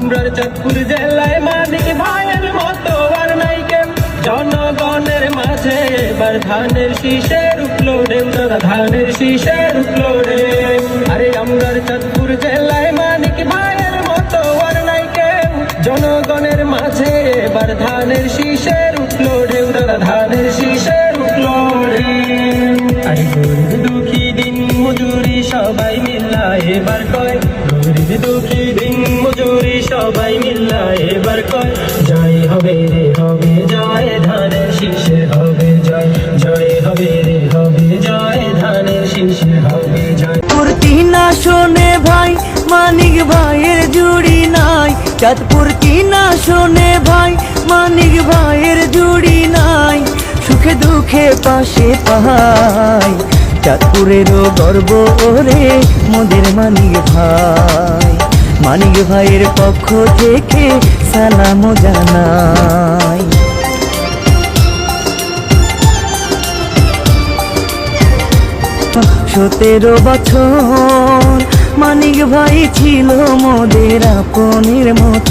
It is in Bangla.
আমরার চাঁদপুর জেলায় মানিক ভাইয়ের মতো আর নাইকে জনগণের মাঝে এবার ধানের শীষের উঠল ঢেউ দাদা ধানের শীষের উঠল ঢেউ আরে আমরার চাঁদপুর জেলায় মানিক ভাইয়ের মতো আর নাইকে জনগণের মাঝে এবার ধানের শীষের উঠল ঢেউ দাদা ধানের শীষের উঠল ঢেউ আরে দুঃখী দিন মজুরি সবাই মিল্লা এবার কয় দুঃখী রে রে না শোনে ভাই, মানিক ভাইয়ের জুড়ি নাই। চাঁদপুর কি না শোনে ভাই, মানিক ভাইয়ের জুড়ি নাই। সুখে দুঃখে পাশে পাই চাঁদপুরেরও গর্ব ওরে, মোদের মানিক ভাই। মানিক ভাইয়ের পক্ষ থেকে সালাম জানাই। সতেরো বছর মানিক ভাই ছিল মোদের আপনের মতন